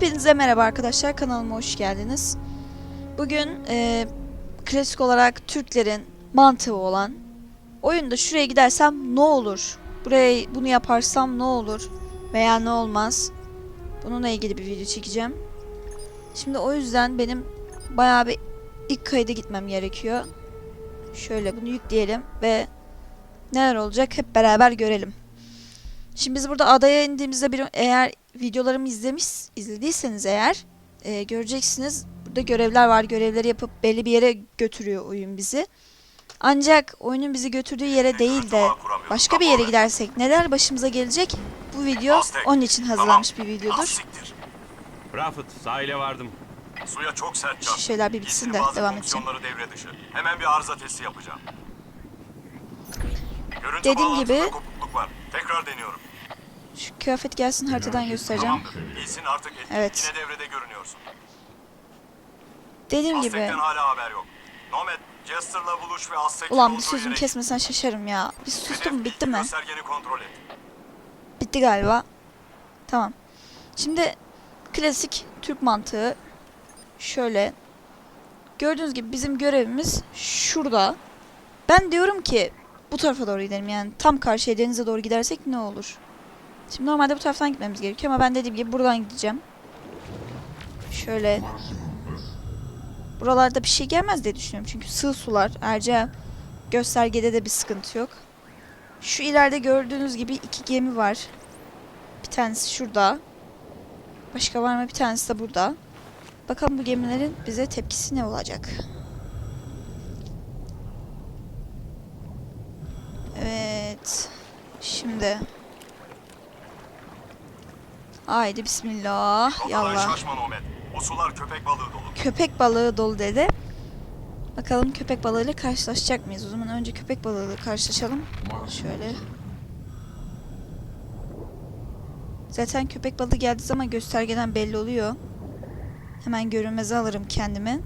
Hepinize merhaba arkadaşlar kanalıma hoş geldiniz. Bugün e, klasik olarak Türklerin mantığı olan oyunda şuraya gidersem ne olur? Buraya bunu yaparsam ne olur? Veya ne olmaz? Bununla ilgili bir video çekeceğim. Şimdi o yüzden benim bayağı bir ilk kayda gitmem gerekiyor. Şöyle bunu yükleyelim ve neler olacak hep beraber görelim. Şimdi biz burada adaya indiğimizde bir eğer videolarımı izlemiş izlediyseniz eğer e, göreceksiniz burada görevler var. Görevleri yapıp belli bir yere götürüyor oyun bizi. Ancak oyunun bizi götürdüğü yere değil de başka bir yere gidersek neler başımıza gelecek? Bu video onun için hazırlanmış bir videodur. Rafet sahile vardım. Suya çok sert çarptı. Şu şeyler bir bitsin de devam edeceğim. devre dışı. Hemen bir arıza testi yapacağım. Görüntü Dediğim gibi- kopukluk var. Tekrar deniyorum. Şu kıyafet gelsin haritadan göstereceğim. Giysin artık etkin. Evet. Yine devrede görünüyorsun. Dediğim gibi Aztek'ten hala haber yok. Nomad, Jester'la buluş ve Aztek'in ulan bir olduğu sözümü kesmesen şaşarım ya. Bir sustum bitti mi? Göstergeni kontrol et. Bitti galiba. Tamam. Şimdi klasik Türk mantığı şöyle. Gördüğünüz gibi bizim görevimiz şurada. Ben diyorum ki bu tarafa doğru gidelim yani tam karşıya denize doğru gidersek ne olur? Şimdi normalde bu taraftan gitmemiz gerekiyor ama ben dediğim gibi buradan gideceğim. Şöyle. Buralarda bir şey gelmez diye düşünüyorum çünkü sığ sular. Ayrıca göstergede de bir sıkıntı yok. Şu ileride gördüğünüz gibi iki gemi var. Bir tanesi şurada. Başka var mı? Bir tanesi de burada. Bakalım bu gemilerin bize tepkisi ne olacak? Evet. Şimdi. Haydi bismillah. Yallah. O sular köpek balığı dolu. Köpek balığı dolu dedi. Bakalım köpek balığıyla karşılaşacak mıyız? O zaman önce köpek balığıyla karşılaşalım. Şöyle. Zaten köpek balığı geldiği zaman göstergeden belli oluyor. Hemen görünmeze alırım kendimi.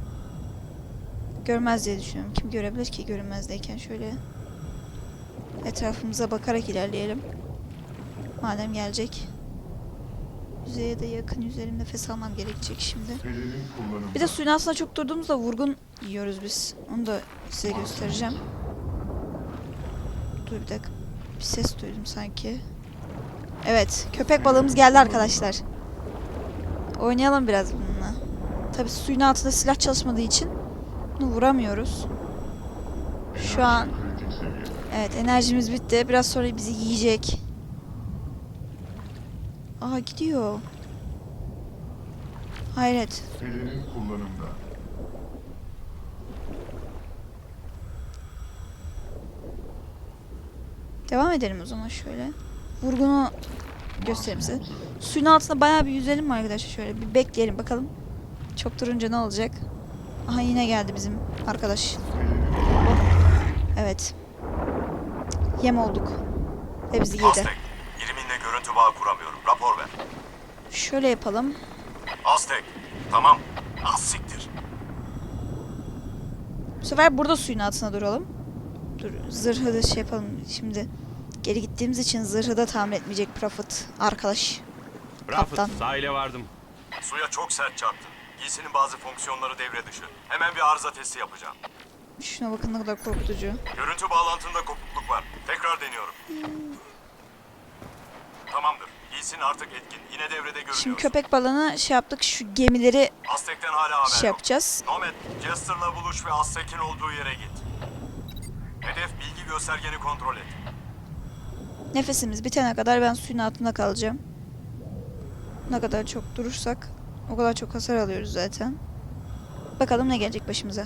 Görmez diye düşünüyorum. Kim görebilir ki görünmezdeyken şöyle etrafımıza bakarak ilerleyelim. Madem gelecek. Yüzeye de yakın yüzerim nefes almam gerekecek şimdi. Bir de suyun altında çok durduğumuzda vurgun yiyoruz biz. Onu da size göstereceğim. Dur bir dakika. Bir ses duydum sanki. Evet. Köpek balığımız geldi arkadaşlar. Oynayalım biraz bununla. Tabi suyun altında silah çalışmadığı için bunu vuramıyoruz. Şu an evet enerjimiz bitti. Biraz sonra bizi yiyecek. Aa gidiyor. Hayret. Pelerin kullanımda. Devam edelim o zaman şöyle. Vurgunu göstereyim size. Suyun altında bayağı bir yüzelim mi arkadaşlar şöyle bir bekleyelim bakalım. Çok durunca ne olacak? Aha yine geldi bizim arkadaş. Evet. Yem olduk. Ve bizi yedi. Biriminle görüntü bağı kuramıyorum. Rapor ver. Şöyle yapalım. Aztek, tamam. Az siktir. Bu sefer burada suyun altına duralım. Dur zırhı da şey yapalım şimdi. Geri gittiğimiz için zırhı da tamir etmeyecek Profit arkadaş. Kaptan. sahile vardım. Suya çok sert çarptı. Giysinin bazı fonksiyonları devre dışı. Hemen bir arıza testi yapacağım. Şuna bakın ne kadar korkutucu. Görüntü bağlantında kopukluk var. Tekrar deniyorum. Tamamdır. Giysin artık etkin. Yine devrede görünüyor. Şimdi köpek balığına şey yaptık şu gemileri Aztek'ten hala haber şey yok. yapacağız. Nomad, Jester'la buluş ve Aztek'in olduğu yere git. Hedef bilgi göstergeni kontrol et. Nefesimiz bitene kadar ben suyun altında kalacağım. Ne kadar çok durursak o kadar çok hasar alıyoruz zaten. Bakalım ne gelecek başımıza.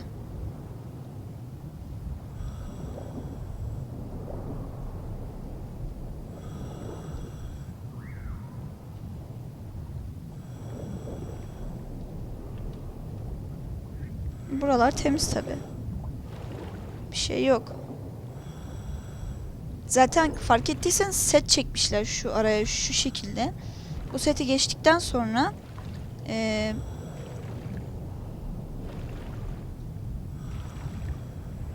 Buralar temiz tabi. Bir şey yok. Zaten fark ettiysen set çekmişler şu araya şu şekilde. Bu seti geçtikten sonra eee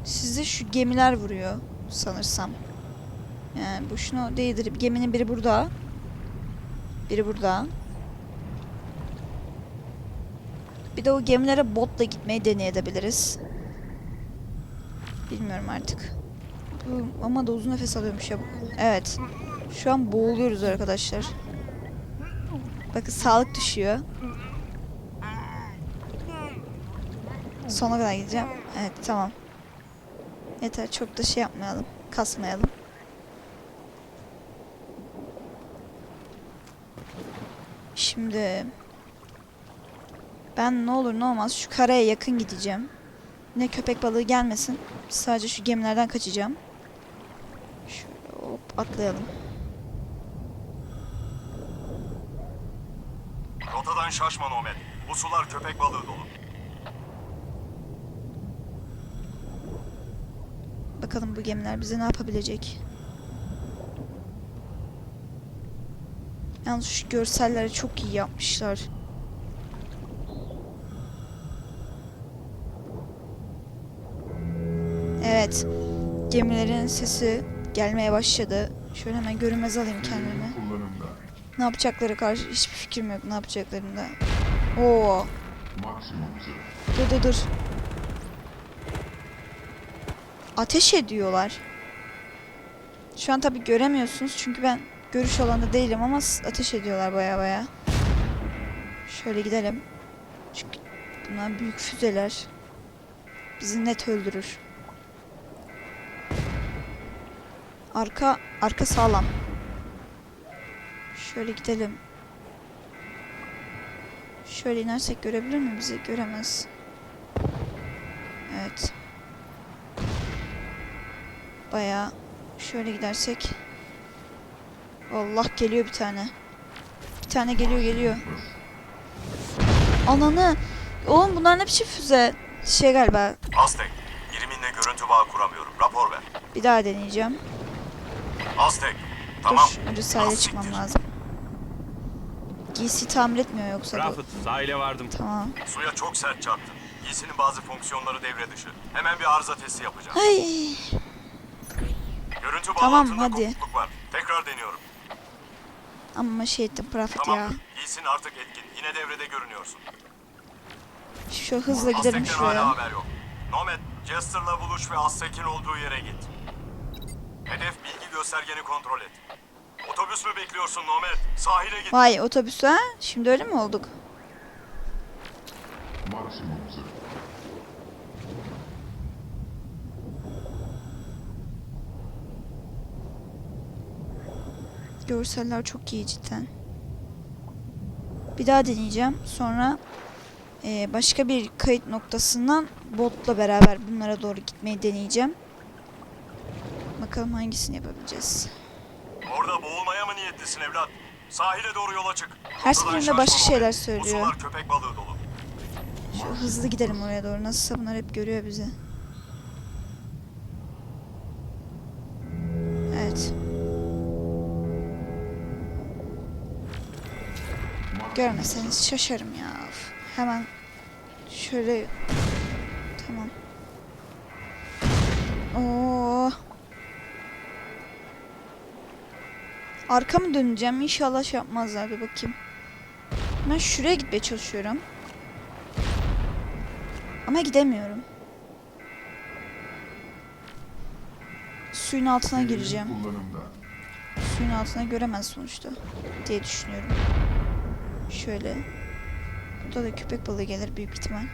sizi şu gemiler vuruyor sanırsam. Yani bu şunu değildir. Geminin biri burada. Biri burada. Bir de o gemilere botla gitmeyi deneyebiliriz. Bilmiyorum artık. Ama da uzun nefes alıyormuş ya. Evet. Şu an boğuluyoruz arkadaşlar. Bakın sağlık düşüyor. Sona kadar gideceğim. Evet tamam. Yeter çok da şey yapmayalım. Kasmayalım. Şimdi ben ne olur ne olmaz şu karaya yakın gideceğim. Ne köpek balığı gelmesin. Sadece şu gemilerden kaçacağım. Şöyle hop atlayalım. Rotadan şaşma Nomad. Bu sular köpek balığı dolu. Bakalım bu gemiler bize ne yapabilecek. Yalnız şu görselleri çok iyi yapmışlar. Evet. Gemilerin sesi gelmeye başladı. Şöyle hemen görünmez alayım kendimi. Ne yapacakları karşı hiçbir fikrim yok ne yapacaklarında. Oo. Dur dur dur. Ateş ediyorlar. Şu an tabi göremiyorsunuz çünkü ben görüş alanında değilim ama ateş ediyorlar baya baya. Şöyle gidelim. Çünkü bunlar büyük füzeler. Bizi net öldürür. Arka arka sağlam. Şöyle gidelim. Şöyle inersek görebilir mi bizi? Göremez. Evet. Bayağı şöyle gidersek. Allah geliyor bir tane. Bir tane geliyor geliyor. Ananı. Oğlum bunlar ne biçim füze? Şey galiba. Aztek, biriminle görüntü bağı kuramıyorum. Rapor ver. Bir daha deneyeceğim. Aztek, tamam. Dur. Önce sahile çıkmam lazım. Giysi tamir etmiyor yoksa bu. Rafet sahile vardım. Tamam. Suya çok sert çarptın. Giysinin bazı fonksiyonları devre dışı. Hemen bir arıza testi yapacağım. Ay. Görüntü Tamam, hadi. kopukluk var. Tekrar deniyorum. Ama şey ettim profit Tamam. ya. Giysin artık etkin. Yine devrede görünüyorsun. Şu hızla gidelim Aztek'ten hala şuraya. haber yok. Nomad, Jester'la buluş ve Aztek'in olduğu yere git. Hedef bilgi göstergeni kontrol et. Otobüs mü bekliyorsun Nomad? Sahile git. Vay otobüs ha? Şimdi öyle mi olduk? Maksimum. Görseller çok iyi cidden. Bir daha deneyeceğim. Sonra eee, başka bir kayıt noktasından botla beraber bunlara doğru gitmeyi deneyeceğim. Bakalım hangisini yapabileceğiz. Orada boğulmaya mı niyetlisin evlat? Sahile doğru yola çık. Her seferinde başka şeyler söylüyor. Sular köpek balığı dolu. Şu hızlı gidelim oraya doğru. Nasılsa bunlar hep görüyor bizi. Evet. Görmeseniz şaşarım ya. Hemen şöyle tamam. Oo. Arka mı döneceğim? İnşallah şey yapmazlar bir bakayım. Ben şuraya gitmeye çalışıyorum. Ama gidemiyorum. Suyun altına gireceğim. Suyun altına göremez sonuçta diye düşünüyorum. Şöyle. Burada da köpek balığı gelir büyük ihtimal.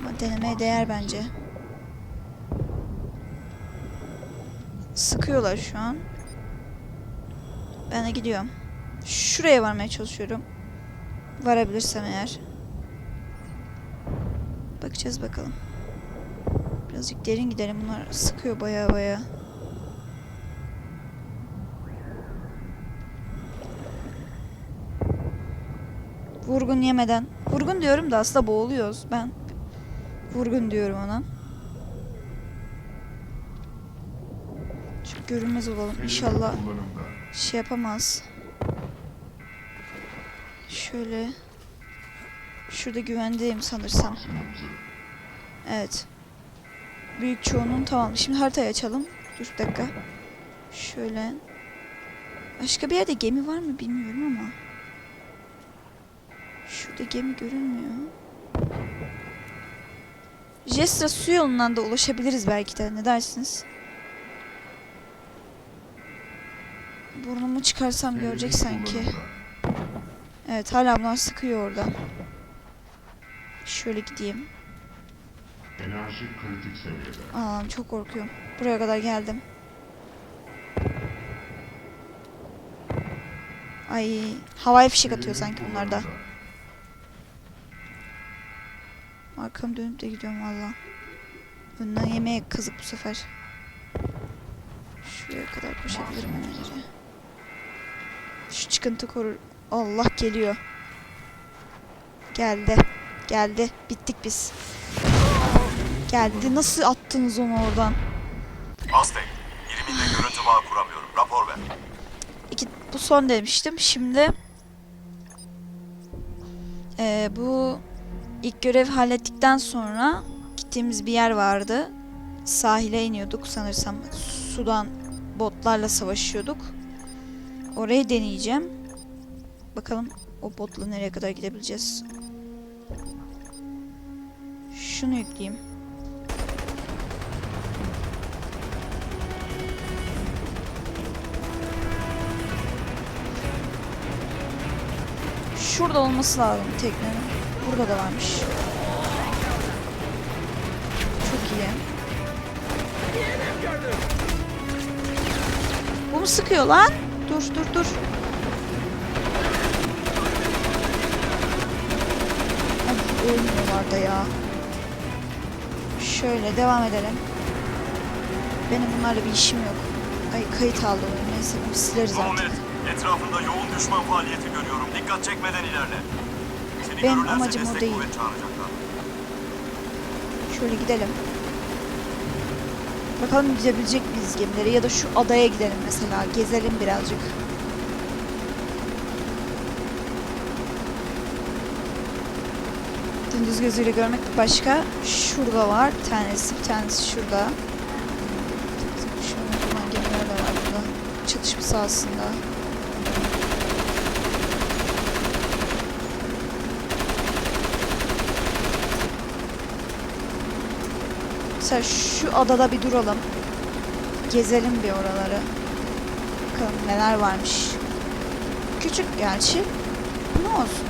Ama denemeye değer bence. Sıkıyorlar şu an. Ben de gidiyorum. Şuraya varmaya çalışıyorum. Varabilirsem eğer. Bakacağız bakalım. Birazcık derin gidelim. Bunlar sıkıyor baya baya. Vurgun yemeden. Vurgun diyorum da aslında boğuluyoruz. Ben vurgun diyorum ona. Görünmez olalım. İnşallah şey yapamaz. Şöyle. Şurada güvendeyim sanırsam. Evet. Büyük çoğunun tamam. Şimdi haritayı açalım. Dur bir dakika. Şöyle. Başka bir yerde gemi var mı bilmiyorum ama. Şurada gemi görünmüyor. Jestra su yolundan da ulaşabiliriz belki de. Ne dersiniz? Burnumu çıkarsam görecek sanki. Evet hala bunlar sıkıyor orada. Şöyle gideyim. Enerji kritik seviyede. Allah'ım çok korkuyorum. Buraya kadar geldim. Ay havai fişek atıyor sanki bunlar da. Arkam dönüp de gidiyorum valla. Önden yemeğe kazık bu sefer. Şuraya kadar koşabilirim enerji. Şu çıkıntı korur. Allah geliyor. Geldi. Geldi. Bittik biz. Geldi. Nasıl attınız onu oradan? Aztek, biriminle görüntü bağı kuramıyorum. Rapor ver. İki, bu son demiştim. Şimdi eee, bu ilk görev hallettikten sonra gittiğimiz bir yer vardı. Sahile iniyorduk sanırsam. Sudan botlarla savaşıyorduk. Orayı deneyeceğim. Bakalım o botla nereye kadar gidebileceğiz. Şunu yükleyeyim. Şurada olması lazım teknenin. Burada da varmış. Çok iyi. Bu mu sıkıyor lan? Dur dur dur. Ay, ölmüyorlar da ya. Şöyle devam edelim. Benim bunlarla bir işim yok. Ay kayıt aldı oyun. Neyse bunu sileriz artık. Muhammed, etrafında yoğun düşman faaliyeti görüyorum. Dikkat çekmeden ilerle. Seni Benim amacım o değil. Şöyle gidelim. Bakalım gidebilecek miyiz gemileri ya da şu adaya gidelim mesela. Gezelim birazcık. Gündüz gözüyle görmek başka. Şurada var tanesi. Bir tanesi şurada. Şöyle duman gemiler de var burada. Çatışma sahasında. Mesela şu adada bir duralım. Gezelim bir oraları. Bakalım neler varmış. Küçük gerçi. Ne olsun.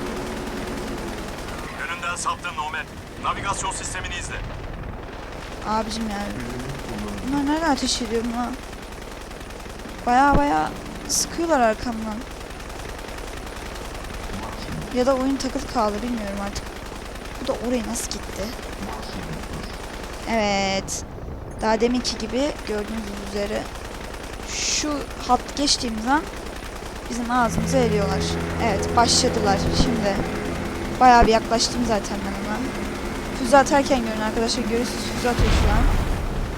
Yönünden saptın Muhammed. Navigasyon sistemini izle. Abicim yani. Bunlar nereden ateş ediyor buna? Baya baya sıkıyorlar arkamdan. Ya da oyun takılı kaldı bilmiyorum artık. Bu da oraya nasıl gitti? Evet. Daha deminki gibi gördüğünüz üzere şu hat geçtiğimiz an bizim ağzımıza eriyorlar. Evet başladılar şimdi. Bayağı bir yaklaştım zaten ben ona. Füze atarken görün arkadaşlar görüyorsunuz füze atıyor şu an.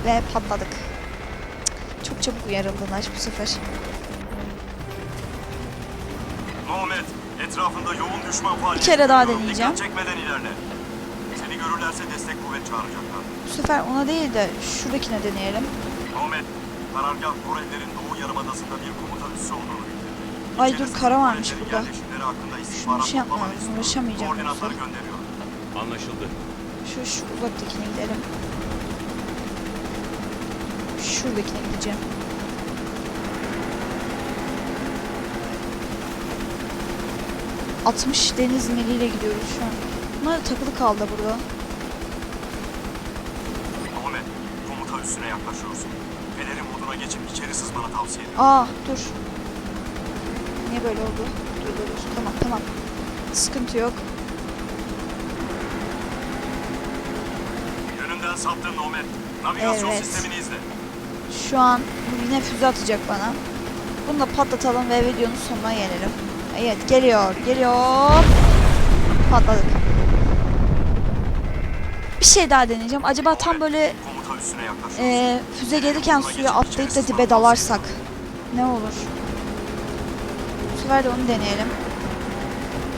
Ve patladık. Çok çabuk uyarıldılar bu sefer. Muhammed, etrafında yoğun düşman faaliyeti kere daha deneyeceğim. Dikkat çekmeden ilerle. Görürlerse destek kuvvet çağıracaklar. Bu sefer ona değil de şuradakine deneyelim. Muhammed, karargah Korelilerin Doğu Yarımadası'nda bir komuta üssü olduğunu bildirdi. Ay dur, kara varmış Korelilerin burada. yerleşimleri hakkında Şunu istihbarat şey toplamanı istiyorum. uğraşamayacağım Koordinatları gönderiyorum. Anlaşıldı. Şu, şu uzaktakine gidelim. Şuradakine gideceğim. ...60 deniz miliyle gidiyoruz şu an. Bunlar da takılı kaldı burada. Muhammed, komuta üssüne yaklaşıyorsun. Pelerin moduna geçip içeri sızmanı tavsiye ediyorum. Aa dur. Niye böyle oldu? Dur dur dur. Tamam tamam. Sıkıntı yok. Yönünden saptın Muhammed. Navigasyon Evet. sistemini izle. Şu an yine füze atacak bana. Bunu da patlatalım ve videonun sonuna gelelim. Evet geliyor geliyor. Patladık. Bir şey daha deneyeceğim. Acaba tam böyle Eee, füze gelirken suya atlayıp da dibe dalarsak ne olur? Bu sefer de onu deneyelim.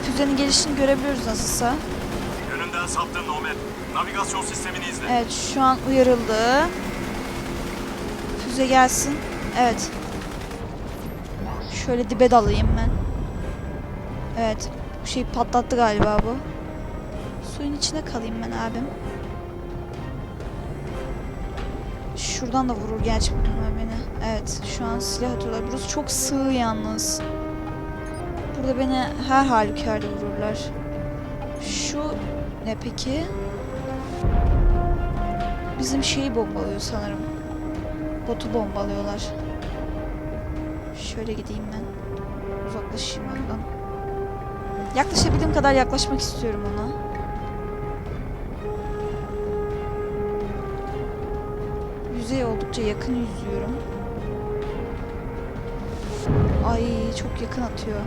Füzenin gelişini görebiliyoruz nasılsa. Yönünden saptın Muhammed. Navigasyon sistemini izle. Evet şu an uyarıldı. Füze gelsin. Evet. Şöyle dibe dalayım ben. Evet. Bu şeyi patlattı galiba bu. Suyun içinde kalayım ben abim. Şuradan da vurur gerçi beni. Evet şu an silah atıyorlar. Burası çok sığ yalnız. Burada beni her halükarda vururlar. Şu ne peki? Bizim şeyi bombalıyor sanırım. Botu bombalıyorlar. Şöyle gideyim ben. Uzaklaşayım ondan. Yaklaşabildiğim kadar yaklaşmak istiyorum ona. Oldukça yakın yüzüyorum. Ay çok yakın atıyor.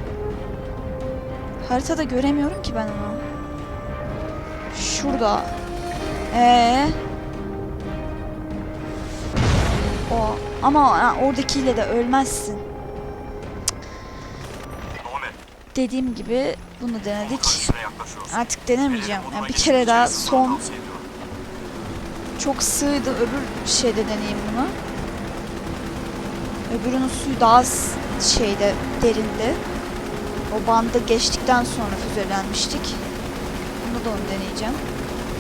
Haritada göremiyorum ki ben onu. Şurada. Ee. O ama ha, oradakiyle de ölmezsin. Dediğim gibi bunu denedik. Artık denemeyeceğim. Yani bir kere daha son. Çok sığdı. Öbür şeyde deneyeyim bunu. Öbürünün suyu daha şeyde derindi. O bandı geçtikten sonra füzelenmiştik. Bunu da onu deneyeceğim.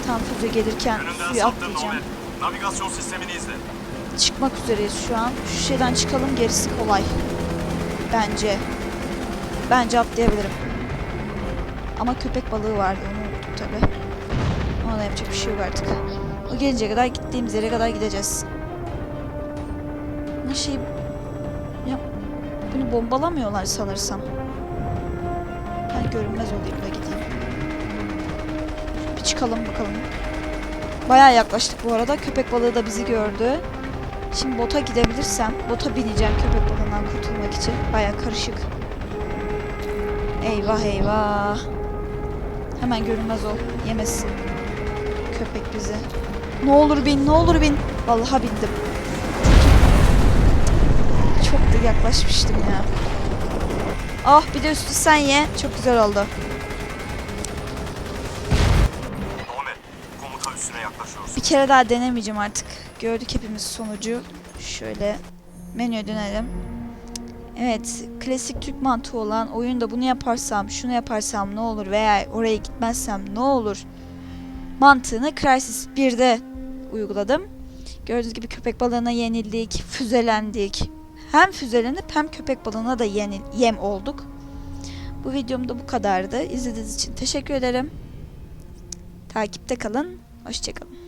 Tam füze gelirken Önünden suyu atlayacağım. Navigasyon sistemini izle. Çıkmak üzereyiz şu an. Şu şeyden çıkalım gerisi kolay. Bence. Bence atlayabilirim. Ama köpek balığı vardı onu unuttuk tabi. Ona da yapacak bir şey yok artık. O gelince kadar gittiğimiz yere kadar gideceğiz. Ama şey... Ya, bunu bombalamıyorlar sanırsam. Ben görünmez olayım da gideyim. Bir çıkalım bakalım. Bayağı yaklaştık bu arada. Köpek balığı da bizi gördü. Şimdi bota gidebilirsem, bota bineceğim köpek balığından kurtulmak için. Bayağı karışık. Eyvah eyvah. Hemen görünmez ol. Yemesin. Köpek bizi. Ne olur bin, ne olur bin. Vallahi bindim. Çok da yaklaşmıştım ya. Ah bir de üstü sen ye. Çok güzel oldu. Bir kere daha denemeyeceğim artık. Gördük hepimiz sonucu. Şöyle menüye dönelim. Evet, klasik Türk mantığı olan oyunda bunu yaparsam, şunu yaparsam ne olur veya oraya gitmezsem ne olur mantığını Crysis 1'de uyguladım. Gördüğünüz gibi köpek balığına yenildik, füzelendik. Hem füzelenip hem köpek balığına da yenil, yem olduk. Bu videom da bu kadardı. İzlediğiniz için teşekkür ederim. Takipte kalın. Hoşçakalın.